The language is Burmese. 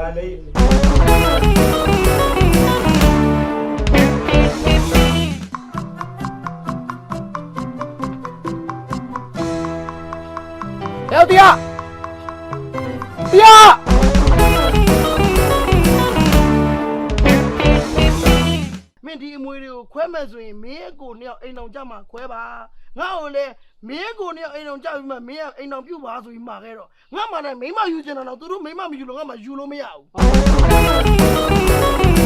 မန္တလေးယောက်တီးရတီးရမင်းဒီအမွေတွေကိုခွဲမယ်ဆိုရင်မင်းအကိုနှစ်ယောက်အိမ်အောင်ကြမှာခွဲပါ ငါ့ကိုလည်းမင်းအကိုနှစ်ယောက်အိမ်တော်ကြပြီးမှမင်းကအိမ်တော်ပြုတ်ပါဆိုပြီးမှာခဲ့တော့ငါမှလည်းမိမယူချင်တယ်တော့သူတို့မိမမယူလို့ငါမှယူလို့မရဘူး